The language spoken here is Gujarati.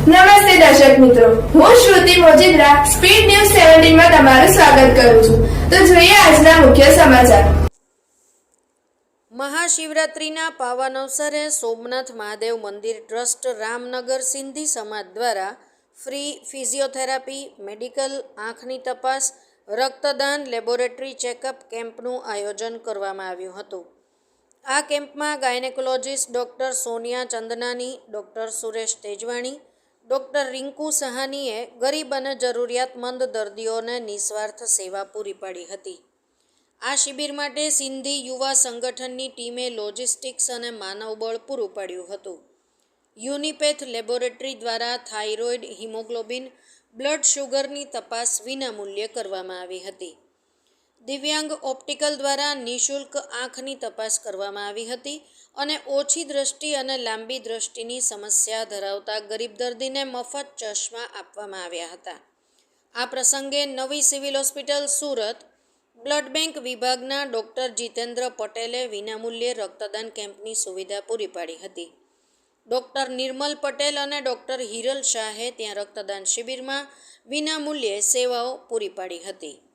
નમસ્તે દર્શક મિત્રો. હું શ્રુતિ મોજીદ્રા, સ્પીડ ન્યૂઝ સેવન્ટીનમાં તમારું સ્વાગત કરું છું. તો જોઈએ આજના મુખ્ય સમાચાર. મહાશિવરાત્રિના પાવન અવસરે સોમનાથ મહાદેવ મંદિર ટ્રસ્ટ રામનગર સિંધી સમાજ દ્વારા ફ્રી ફિઝિયોથેરાપી, મેડિકલ, આંખની તપાસ, રક્તદાન, લેબોરેટરી ચેકઅપ કેમ્પનું આયોજન કરવામાં આવ્યું હતું. આ કેમ્પમાં gynaecologist doctor Sonia Chandnani, doctor Suresh Tejwani doctor Rinku સહાનીએ ગરીબ અને જરૂરિયાતમંદ દર્દીઓને નિસ્વાર્થ સેવા પૂરી પાડી હતી. આ શિબિર માટે સિંધી યુવા સંગઠનની ટીમે લોજિસ્ટિક્સ અને માનવબળ પૂરું પાડ્યું હતું. યુનિપેથ લેબોરેટરી દ્વારા થાઇરોઇડ હિમોગ્લોબિન, બ્લડ શુગરની તપાસ વિનામૂલ્યે કરવામાં આવી હતી. દિવ્યાંગ ઓપ્ટિકલ દ્વારા નિઃશુલ્ક આંખની તપાસ કરવામાં આવી હતી અને ઓછી દ્રષ્ટિ અને લાંબી દ્રષ્ટિની સમસ્યા ધરાવતા ગરીબ દર્દીને મફત ચશ્મા આપવામાં આવ્યા હતા. આ પ્રસંગે નવી civil hospital Surat, blood bank વિભાગના ડૉક્ટર જીતેન્દ્ર પટેલે વિનામૂલ્યે રક્તદાન કેમ્પની સુવિધા પૂરી પાડી હતી. ડૉક્ટર નિર્મલ પટેલ અને ડૉક્ટર હિરલ શાહે ત્યાં રક્તદાન શિબિરમાં વિનામૂલ્યે સેવાઓ પૂરી પાડી હતી.